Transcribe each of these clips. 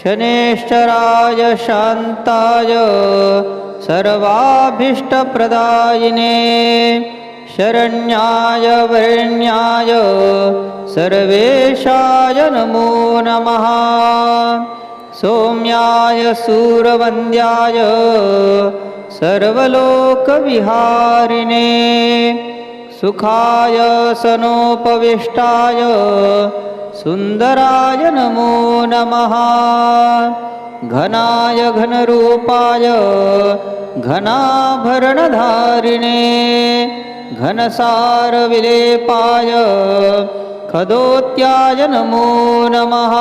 शनेश्वराय शान्ताय सर्वाभीष्टप्रदायिने शरण्याय वरेण्याय सर्वेशाय नमो नमः। सौम्याय सूरवन्द्याय सर्वलोकविहारिणे सुखाय सनोपविष्टाय सुन्दराय नमो नमः। घनाय घनरूपाय घनाभरणधारिणे घनसारविलेपाय खदोत्याय नमो नमः।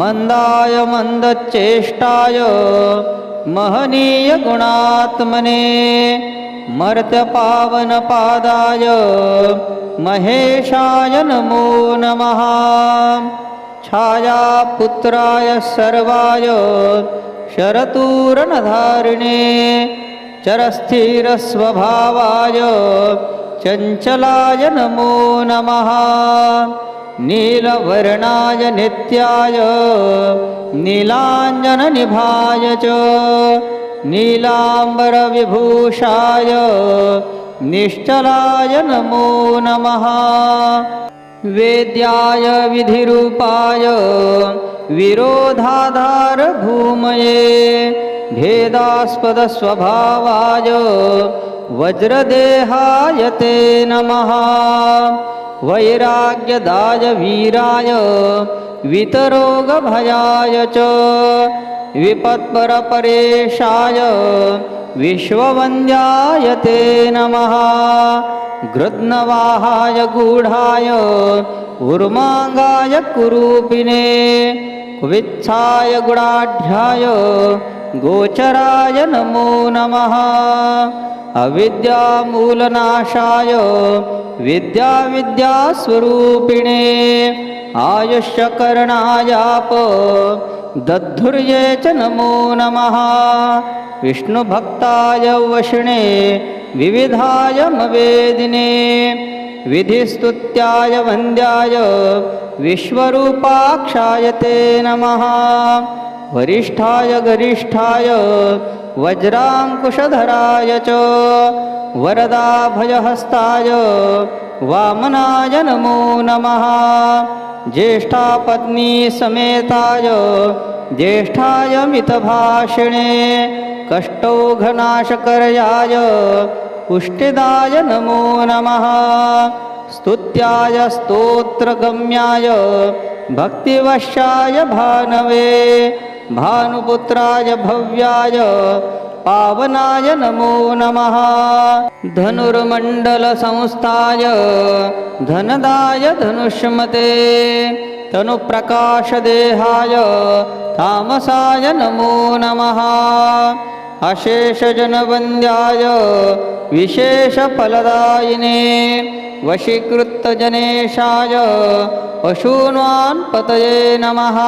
मन्दाय मन्दच्चेष्टाय महनीयगुणात्मने मर्त्यपावनपादाय महेशाय नमो नमः। छायापुत्राय सर्वाय शरतूरणधारिणे चरस्थिरस्वभावाय चञ्चलाय नमो नमः। नीलवर्णाय नित्याय नीलाञ्जननिभाय च नीलाम्बरविभूषाय निश्चलाय नमो नमः। वेद्याय विधिरूपाय विरोधाधारभूमये भेदास्पदस्वभावाय वज्रदेहाय ते नमः। वैराग्यदाय वीराय वितरोगभयाय च। विपत्परपरेशाय। विश्ववन्द्याय ते नमः। गृध्नवाहाय गूढाय। उर्माङ्गाय कुरूपिणे। कुवित्साय गुणाढ्याय। गोचराय नमो नमः। अविद्यामूलनाशाय। विद्याविद्यास्वरूपिणे। आयुष्यकरणायाप दद्धुर्ये च नमो नमः। विष्णुभक्ताय वशिणे विविधाय मवेदिने विधिस्तुत्याय वन्द्याय विश्वरूपाक्षाय ते नमः। वरिष्ठाय गरिष्ठाय वज्राङ्कुशधराय च वरदाभयहस्ताय वामनाय नमो नमः। ज्येष्ठापत्नी समेताय ज्येष्ठाय मितभाषिणे कष्टौघनाशकर्याय पुष्टिदाय नमो नमः। स्तुत्याय स्तोत्रगम्याय भक्तिवश्याय भानवे भानुपुत्राय भव्याय पावनाय नमो नमः। धनुर्मण्डलसंस्थाय धनदाय धनुष्मते। तनुप्रकाशदेहाय तामसाय नमो नमः। अशेषजनवन्द्याय विशेषफलदायिने। वशीकृतजनेशाय पशून्वान्पतये नमः।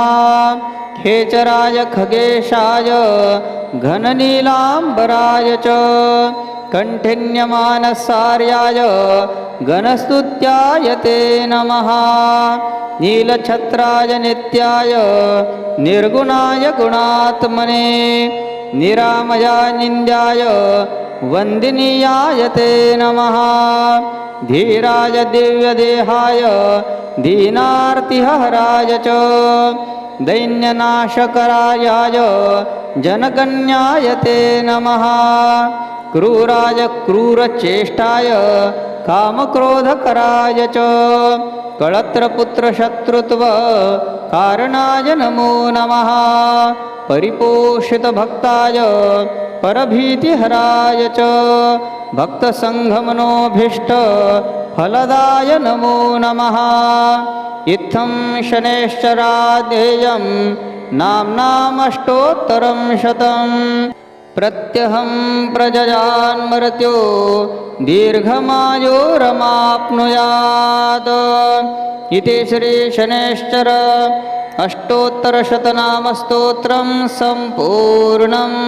खेचराय खगेशाय घननीलाम्बराय च। कण्ठिन्यमानसार्याय गणस्तुत्याय ते नमः। नीलछत्राय नित्याय निर्गुणाय गुणात्मने। निरामया निन्द्याय वन्दिनीयाय ते नमः। धीराय दिव्यदेहाय दीनार्तिहराय च। दैन्यनाशकरायाय जनकन्याय ते नमः। क्रूराय क्रूरचेष्टाय कामक्रोधकराय च। कळत्रपुत्रशत्रुत्व कारणाय नमो नमः। परिपोषितभक्ताय परभीतिहराय च। भक्तसङ्घमनोभीष्ट फलदाय नमो नमः। इत्थं शनैश्चरादेयं नाम्नामष्टोत्तरं शतं। प्रत्यहं प्रजयान्मर्त्यो दीर्घमायोरमाप्नुयात्। इति श्रीशनैश्चर अष्टोत्तरशतनामस्तोत्रं सम्पूर्णम्।